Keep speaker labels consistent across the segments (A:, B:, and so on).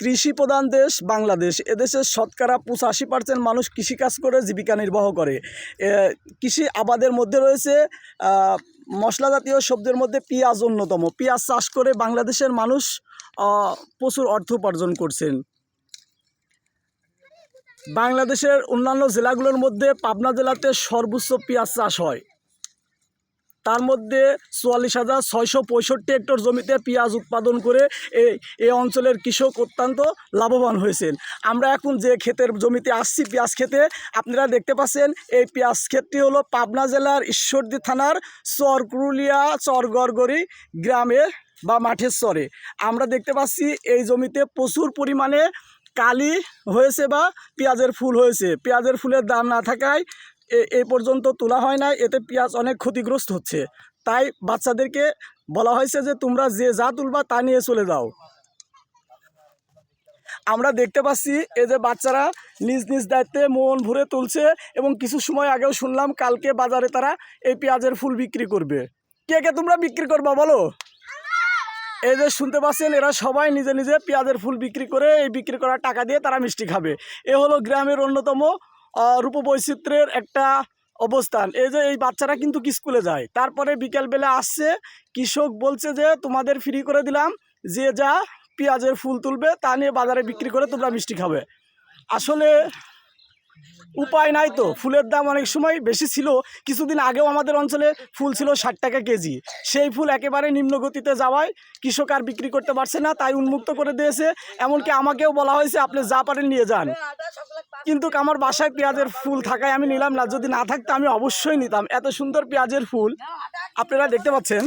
A: কৃষি প্রধান দেশ বাংলাদেশ। এদেশের শতকরা পঁচাশি পার্সেন্ট মানুষ কৃষিকাজ করে, জীবিকা নির্বাহ করে। কৃষি আবাদের মধ্যে রয়েছে মশলা জাতীয় সবজির মধ্যে পেঁয়াজ অন্যতম। পেঁয়াজ চাষ করে বাংলাদেশের মানুষ প্রচুর অর্থ উপার্জন করছেন। বাংলাদেশের অন্যান্য জেলাগুলোর মধ্যে পাবনা জেলাতে সর্বোচ্চ পেঁয়াজ চাষ হয়। তার মধ্যে চুয়াল্লিশ হাজার ছয়শো পঁয়ষট্টি হেক্টর জমিতে পেঁয়াজ উৎপাদন করে এই এই অঞ্চলের কৃষক অত্যন্ত লাভবান হয়েছেন। আমরা এখন যে ক্ষেতের জমিতে আসছি, পেঁয়াজ খেতে আপনারা দেখতে পাচ্ছেন এই পেঁয়াজ ক্ষেতটি হলো পাবনা জেলার ঈশ্বরদী থানার চরকুরুলিয়া চরগড়গড়ি গ্রামে বা মাঠের চরে। আমরা দেখতে পাচ্ছি এই জমিতে প্রচুর পরিমাণে কালি হয়েছে বা পেঁয়াজের ফুল হয়েছে। পেঁয়াজের ফুলের দাম না থাকায় এ- এই পর্যন্ত তোলা হয় না এতে পেঁয়াজ অনেক ক্ষতিগ্রস্ত হচ্ছে। তাই বাচ্চাদেরকে বলা হয়েছে যে, তোমরা যে যা তুলবা তা নিয়ে চলে যাও। আমরা দেখতে পাচ্ছি এই যে বাচ্চারা নিজ নিজ দায়িত্বে মন ভরে তুলছে এবং কিছু সময় আগেও শুনলাম কালকে বাজারে তারা এই পেঁয়াজের ফুল বিক্রি করবে। কে কে তোমরা বিক্রি করবা বলো? এই যে শুনতে পাচ্ছেন, এরা সবাই নিজে নিজে পেঁয়াজের ফুল বিক্রি করে এই বিক্রি করার টাকা দিয়ে তারা মিষ্টি খাবে। এ হলো গ্রামের অন্যতম রূপবৈচিত্র্যের একটা অবস্থান। এই যে এই বাচ্চারা কিন্তু স্কুলে যায়? তারপরে বিকেলবেলা আসছে, কৃষক বলছে যে, তোমাদের ফ্রি করে দিলাম, যে যা পেঁয়াজের ফুল তুলবে, তা নিয়ে বাজারে বিক্রি করে তোমরা মিষ্টি খাবে। আসলে উপায় নাই তো। ফুলের দাম অনেক সময় বেশি ছিল। কিছুদিন আগেও আমাদের অঞ্চলে ফুল ছিল ষাট টাকা কেজি। সেই ফুল একেবারে নিম্নগতিতে যাওয়ায় কৃষক আর বিক্রি করতে পারছে না, তাই উন্মুক্ত করে দিয়েছে। এমনকি আমাকেও বলা হয়েছে, আপনি যা পারেন নিয়ে যান। কিন্তু আমার বাসায় পেঁয়াজের ফুল থাকায় আমি নিলাম না। যদি না থাকতো আমি অবশ্যই নিতাম। এত সুন্দর পেঁয়াজের ফুল। আপনারা দেখতে পাচ্ছেন।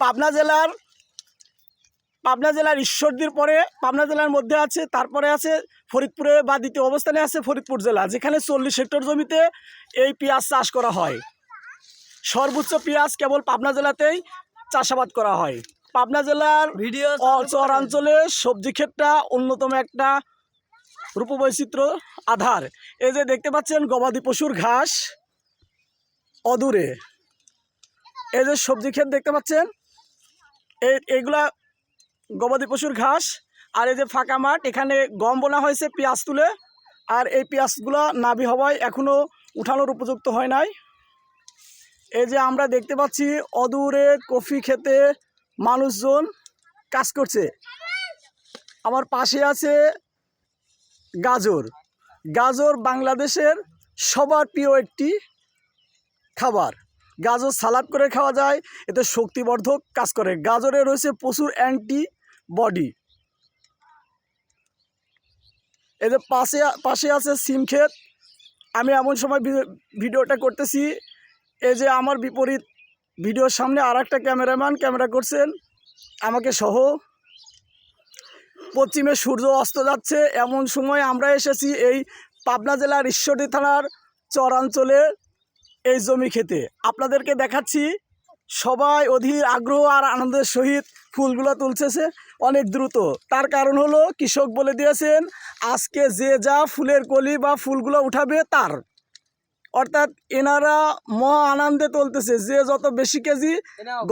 A: পাবনা জেলার পাবনা জেলার ঈশ্বরদীর পরে পাবনা জেলার মধ্যে আছে তারপরে আছে ফরিদপুরে বা দ্বিতীয় অবস্থানে আছে ফরিদপুর জেলা যেখানে চল্লিশ হেক্টর জমিতে এই পেঁয়াজ চাষ করা হয়। সর্বোচ্চ পেঁয়াজ কেবল পাবনা জেলাতেই চাষাবাদ করা হয়। পাবনা জেলার
B: ভিডিও
A: চরাঞ্চলে সবজি ক্ষেতটা অন্যতম একটা রূপবৈচিত্র্য আধার। এই যে দেখতে পাচ্ছেন গবাদি পশুর ঘাস অদূরে। এই যে সবজি ক্ষেত দেখতে পাচ্ছেন এই এইগুলা গবাদি পশুর ঘাস। আর এই যে ফাঁকা মাঠ, এখানে গম বোনা হয়েছে পেঁয়াজ তুলে। আর এই পেঁয়াজগুলো নাবি হওয়ায় এখনও উঠানোর উপযুক্ত হয় নাই। এই যে আমরা দেখতে পাচ্ছি অদূরে কফি খেতে মানুষজন কাজ করছে। আমার পাশে আছে গাজর। গাজর বাংলাদেশের সবার প্রিয় একটি খাবার। গাজর সালাদ করে খাওয়া যায়, এতে শক্তিবর্ধক কাজ করে। গাজরে রয়েছে প্রচুর অ্যান্টি বডি যে পাশে পাশে আছে সিম ক্ষেত। আমি এমন সময় ভিডিওটা করতেছি, এই যে আমার বিপরীত ভিডিওর সামনে আর একটা ক্যামেরাম্যান ক্যামেরা করছেন। আমাকে সহ পশ্চিমে সূর্য অস্ত যাচ্ছে এমন সময় আমরা এসেছি এই পাবনা জেলার ঈশ্বরী থানার চরাঞ্চলে এই জমি খেতে। আপনাদেরকে দেখাচ্ছি সবাই অধীর আগ্রহ আর আনন্দের সহিত ফুলগুলো তুলছেছে অনেক দ্রুত। তার কারণ হলো কৃষক বলে দিয়েছেন আজকে যে যা ফুলের কলি বা ফুলগুলো উঠাবে তার। অর্থাৎ এনারা মহা আনন্দে তুলতেছে যে যত বেশি কেজি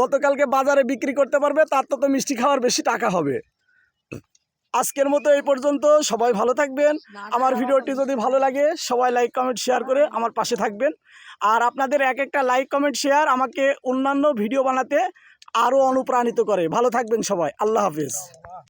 A: গতকালকে বাজারে বিক্রি করতে পারবে তার তত মিষ্টি খাওয়ার বেশি টাকা হবে। আজকের মতো এই পর্যন্ত। সবাই ভালো থাকবেন। আমার ভিডিওটি যদি ভালো লাগে সবাই লাইক কমেন্ট শেয়ার করে আমার পাশে থাকবেন। আর আপনাদের এক একটা লাইক কমেন্ট শেয়ার আমাকে অন্যান্য ভিডিও বানাতে আরও অনুপ্রাণিত করে। ভালো থাকবেন সবাই। আল্লাহ হাফিজ।